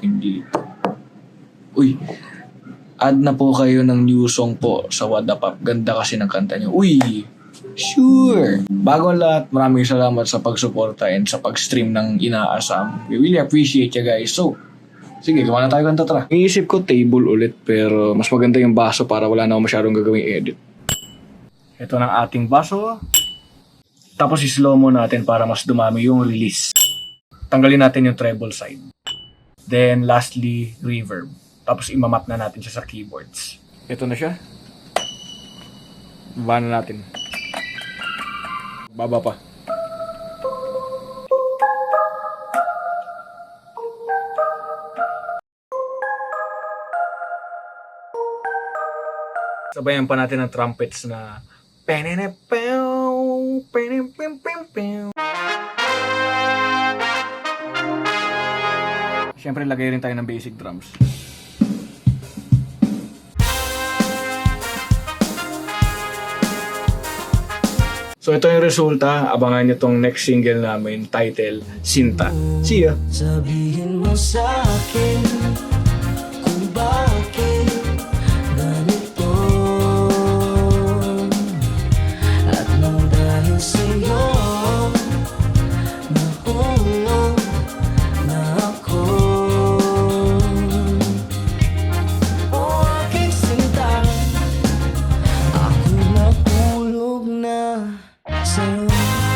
fucking delete. Uy, add na po kayo ng new song po sa Wadapap. Ganda kasi ng kanta niyo. Uy, sure. Bago ang lahat, maraming salamat sa pagsuporta and sa pag-stream ng inaasam. We really appreciate you guys. So, sige, gawa na tayo kanta tara. Iisip ko table ulit pero mas maganda yung baso para wala na ako masyadong gagawing edit. Ito ng ating baso. Tapos i-slow mo natin para mas dumami yung release. Tanggalin natin yung treble side. Then lastly, reverb. Tapos imamap na natin siya sa keyboards. Ito na siya. Baba na natin. Baba pa. Sabayan pa natin ng trumpets na Penenepew, penepew. Siyempre, lagay rin tayo ng basic drums. So ito yung resulta. Abangan nyo tong next single namin, title, Sinta. See ya! Sabihin mo sa So.